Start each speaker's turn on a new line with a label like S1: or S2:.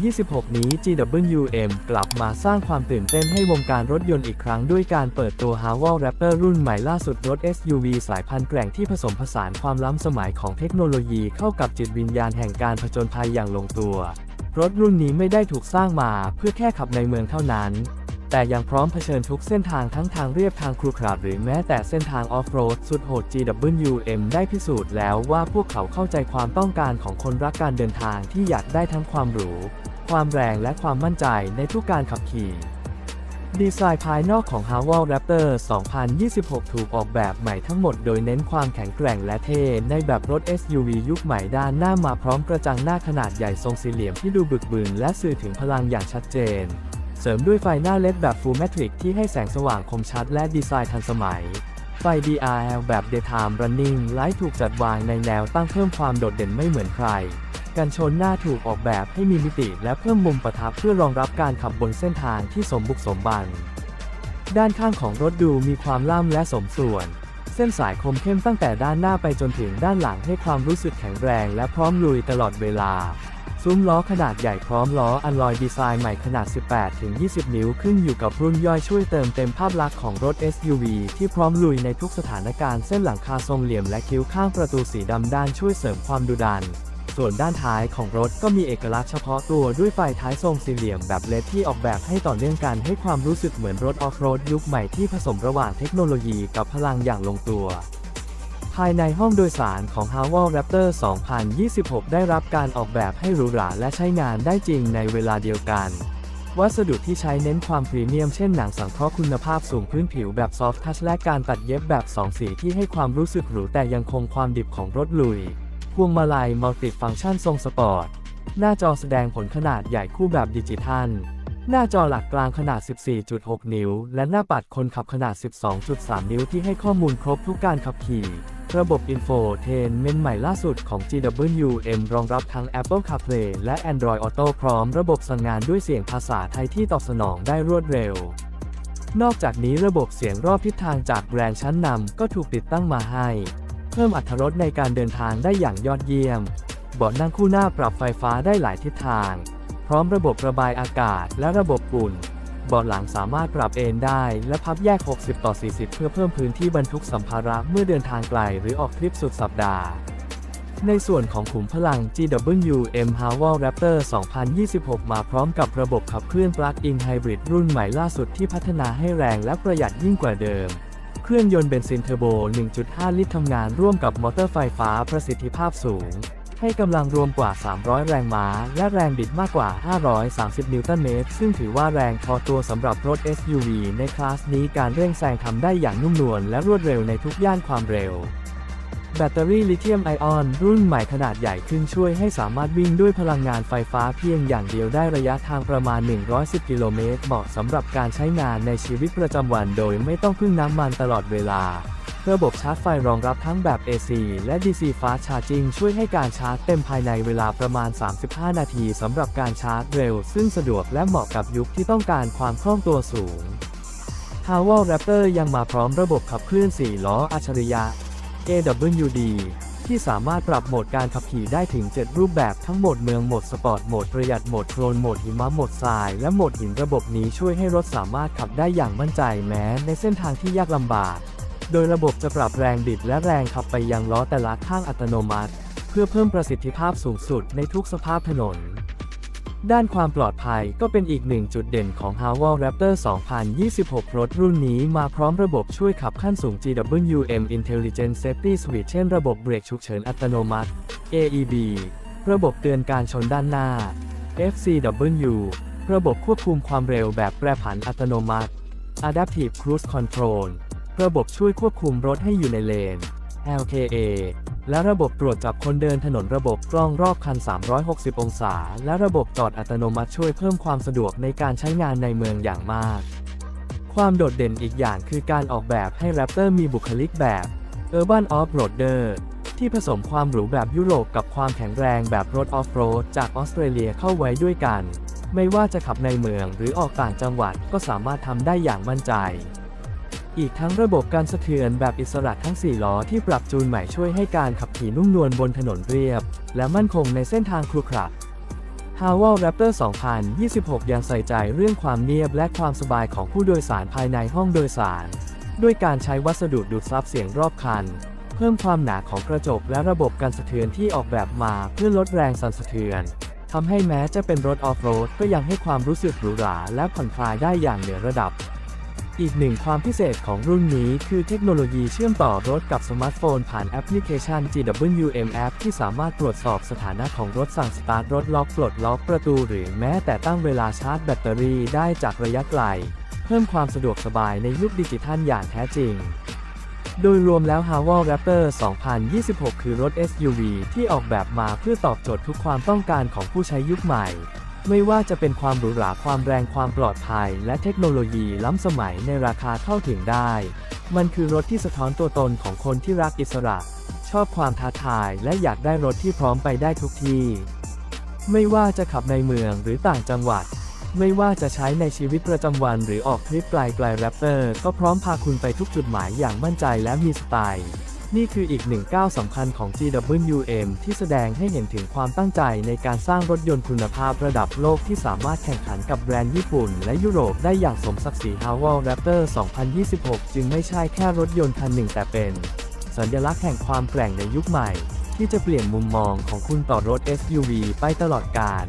S1: 2026 นี้ GWM กลับมาสร้างความตื่นเต้นให้วงการรถยนต์อีกครั้งด้วยการเปิดตัว h a w a l Raptor รุ่นใหม่ล่าสุดรถ SUV สายพันธุ์แกร่งที่ผสมผสานความล้ำสมัยของเทคโนโลยีเข้ากับจิตวิญญาณแห่งการผจญภัยอย่างลงตัว รถรุ่นนี้ไม่ได้ถูกสร้างมาเพื่อแค่ขับในเมืองเท่านั้น แต่ยังพร้อมเผชิญทุกเส้นทางทั้งทางเรียบทางครุขระหรือแม้แต่เส้นทางออฟโรดสุดโหด GWM ได้พิสูจน์แล้วว่าพวกเขาเข้าใจความต้องการของคนรักการเดินทางที่อยากได้ทั้งความหรู ความแรงและความมั่นใจในทุกการขับขี่ดีไซน์ภายนอกของ h a w a l Raptor 2026 ถูกออกแบบใหม่ทั้งหมดโดยเน้นความแข็งแกร่งและเท่ในแบบรถ SUV ยุคใหม่ด้านหน้ามาพร้อมกระจังหน้าขนาดใหญ่ทรงสี่เหลี่ยมที่ดูบึกบึนและสื่อถึงพลังอย่างชัดเจน เสริมด้วยไฟหน้าเลดแบบ Full Matrix ที่ให้แสงสว่างคมชัดและดีไซน์ทันสมัย ไฟ DRL แบบ Daytime Running Light ถูกจัดวางในแนวตั้งเพิ่มความโดดเด่นไม่เหมือนใคร กันชนหน้าถูกออกแบบให้มีมิติและเพิ่มมุมประทับเพื่อรองรับการขับบนเส้นทางที่สมบุกสมบัน ด้านข้างของรถดูมีความล่ำและสมส่วนเส้นสายคมเข้มตั้งแต่ด้านหน้าไปจนถึงด้านหลังให้ความรู้สึกแข็งแรงและพร้อมลุยตลอดเวลา ซุ้มล้อขนาดใหญ่พร้อมล้ออัลลอยดีไซน์ใหม่ขนาด 18-20 นิ้วขึ้นอยู่กับรุ่นย่อยช่วยเติมเต็มภาพลักษณ์ของรถ SUV ที่พร้อมลุยในทุกสถานการณ์เส้นหลังคาทรงเหลี่ยมและคิ้วข้างประตูสีดำด้านช่วยเสริมความดุดัน ส่วนด้านท้ายของรถก็มีเอกลักษณ์เฉพาะตัวด้วยไฟท้ายทรงสี่เหลี่ยมแบบเลดที่ออกแบบให้ต่อเนื่องกันให้ความรู้สึกเหมือนรถออฟโรดยุคใหม่ที่ผสมระหว่างเทคโนโลยีกับพลังอย่างลงตัว ภายในห้องโดยสารของ h a w a l Raptor 2026 ได้รับการออกแบบให้หรูหราและใช้งานได้จริงในเวลาเดียวกัน วัสดุที่ใช้เน้นความพรีเมียมเช่นหนังสังเคราะห์คุณภาพสูงพื้นผิวแบบซอฟทัชและการตัดเย็บแบบ 2 สีที่ให้ความรู้สึกหรูแต่ยังคงความดิบของรถลุย พวงมาลัยมัลติฟังก์ชันทรงสปอร์ต หน้าจอแสดงผลขนาดใหญ่คู่แบบดิจิทัลหน้าจอหลักกลางขนาด 14.6 นิ้ว และหน้าปัดคนขับขนาด 12.3 นิ้วที่ให้ข้อมูลครบทุกการขับขี่ ระบบอินโฟเทนเมนใหม่ล่าสุดของ GWM รองรับทั้ง Apple CarPlay และ Android Auto พร้อมระบบสั่งงานด้วยเสียงภาษาไทยที่ตอบสนองได้รวดเร็ว นอกจากนี้ระบบเสียงรอบทิศทางจากแบรนด์ชั้นนำก็ถูกติดตั้งมาให้ เพิ่มอรรถรสในการเดินทางได้อย่างยอดเยี่ยมเบาะนั่งคู่หน้าปรับไฟฟ้าได้หลายทิศทาง พร้อมระบบระบายอากาศและระบบอุ่น เบาะหลังสามารถปรับเอนได้ และพับแยก 60 ต่อ 40 เพื่อเพิ่มพื้นที่บรรทุกสัมภาระเมื่อเดินทางไกลหรือออกทริปสุดสัปดาห์ ในส่วนของขุมพลัง GWM h a w a l Raptor 2026 มาพร้อมกับระบบขับเคลื่อน Plug-in Hybrid รุ่นใหม่ล่าสุดที่พัฒนาให้แรงและประหยัดยิ่งกว่าเดิมเครื่องยนต์เบนซินเทอร์โบ 1.5 ลิตรทำงานร่วมกับมอเตอร์ไฟฟ้าประสิทธิภาพสูง ให้กำลังรวมกว่า 300 แรงม้า และแรงบิดมากกว่า 530 นิวตันเมตร ซึ่งถือว่าแรงพอตัวสำหรับรถ SUV ในคลาสนี้การเร่งแซงทำได้อย่างนุ่มนวลและรวดเร็วในทุกย่านความเร็ว แบตเตอรี่ลิเธียมไอออน รุ่นใหม่ขนาดใหญ่ขึ้นช่วยให้สามารถวิ่งด้วยพลังงานไฟฟ้าเพียงอย่างเดียวได้ระยะทางประมาณ 110 กิโลเมตร เหมาะสำหรับการใช้งานในชีวิตประจำวันโดยไม่ต้องพึ่งน้ำมันตลอดเวลา ระบบชาร์จไฟรองรับทั้งแบบ AC และ DC Fast Charging ช่วยให้การชาร์จเต็มภายในเวลาประมาณ 35 นาทีสำหรับการชาร์จเร็ว ซึ่งสะดวกและเหมาะกับยุคที่ต้องการความคล่องตัวสูง h a w a l Raptor ยังมาพร้อมระบบขับเคลื่อน 4 ล้ออัจฉริยะ AWD ที่สามารถปรับโหมดการขับขี่ได้ถึง 7 รูปแบบทั้งโหมดเมืองโหมดสปอร์ตโหมดประหยัดโหมดโคลนโหมดหิมะโหมดทราย และโหมดหินระบบนี้ช่วยให้รถสามารถขับได้อย่างมั่นใจแม้ในเส้นทางที่ยากลำบาก โดยระบบจะปรับแรงบิดและแรงขับไปยังล้อแต่ละข้างอัตโนมัติ เพื่อเพิ่มประสิทธิภาพสูงสุดในทุกสภาพถนน ด้านความปลอดภัยก็เป็นอีกหนึ่งจุดเด่นของ h a w a l Raptor 2026 รถรุ่นนี้มาพร้อมระบบช่วยขับขั้นสูง GWM Intelligent Safety Suite เช่นระบบเบรกฉุกเฉินอัตโนมัติ AEB ระบบเตือนการชนด้านหน้า FCW ระบบควบคุมความเร็วแบบแปรผันอัตโนมัติ Adaptive Cruise Control ระบบช่วยควบคุมรถให้อยู่ในเลน LKA และระบบตรวจจับคนเดินถนนระบบกล้องรอบคัน 360 องศา และระบบจอดอัตโนมัติช่วยเพิ่มความสะดวกในการใช้งานในเมืองอย่างมาก ความโดดเด่นอีกอย่างคือการออกแบบให้ Raptor มีบุคลิกแบบ Urban Off-Roader ที่ผสมความหรูแบบยุโรปกับความแข็งแรงแบบรถออฟโรดจากออสเตรเลียเข้าไว้ด้วยกัน ไม่ว่าจะขับในเมืองหรือออกต่างจังหวัดก็สามารถทำได้อย่างมั่นใจ อีกทั้งระบบการสะเทือนแบบอิสระทั้ง 4 ล้อที่ปรับจูนใหม่ช่วยให้การขับขี่นุ่มนวลบนถนนเรียบ และมั่นคงในเส้นทางครุขระ h a w a l Raptor 2026 ยังใส่ใจเรื่องความเนียบและความสบายของผู้โดยสารภายในห้องโดยสาร ด้วยการใช้วัสดุดูดซับเสียงรอบคัน เพิ่มความหนาของกระจกและระบบกันสะเทือนที่ออกแบบมาเพื่อลดแรงสั่นสะเทือนทำให้แม้จะเป็นรถออฟโรดก็ยังให้ความรู้สึกหรูหราและผ่อนคลายได้อย่างเหนือระดับ อีกหนึ่งความพิเศษของรุ่นนี้คือเทคโนโลยีเชื่อมต่อรถกับสมาร์ทโฟนผ่านแอปพลิเคชัน GWM App ที่สามารถตรวจสอบสถานะของรถสั่งสตาร์ทรถล็อกปลดล็อกประตูหรือแม้แต่ตั้งเวลาชาร์จแบตเตอรี่ได้จากระยะไกล เพิ่มความสะดวกสบายในยุคดิจิทัลอย่างแท้จริงโดยรวมแล้ว h a w a l Raptor 2026 คือรถ SUV ที่ออกแบบมาเพื่อตอบโจทย์ทุกความต้องการของผู้ใช้ยุคใหม่ ไม่ว่าจะเป็นความหรูหราความแรงความปลอดภัย และเทคโนโลยีล้ำสมัยในราคาเข้าถึงได้ มันคือรถที่สะท้อนตัวตนของคนที่รักอิสระ ชอบความท้าทายและอยากได้รถที่พร้อมไปได้ทุกที่ ไม่ว่าจะขับในเมืองหรือต่างจังหวัด ไม่ว่าจะใช้ในชีวิตประจำวันหรือออกทริปไกลๆแรปเตอร์ก็พร้อมพาคุณไปทุกจุดหมายอย่างมั่นใจและมีสไตล์ นี่คืออีกหนึ่งก้าวสำคัญของ GWM ที่แสดงให้เห็นถึงความตั้งใจในการสร้างรถยนต์คุณภาพระดับโลกที่สามารถแข่งขันกับแบรนด์ญี่ปุ่น และยุโรปได้อย่างสมศักดิ์ศรี h a w a l Raptor 2026 จึงไม่ใช่แค่รถยนต์คันหนึ่งแต่เป็น สัญลักษณ์แห่งความแกร่งในยุคใหม่ ที่จะเปลี่ยนมุมมองของคุณต่อรถ SUV ไปตลอดกาล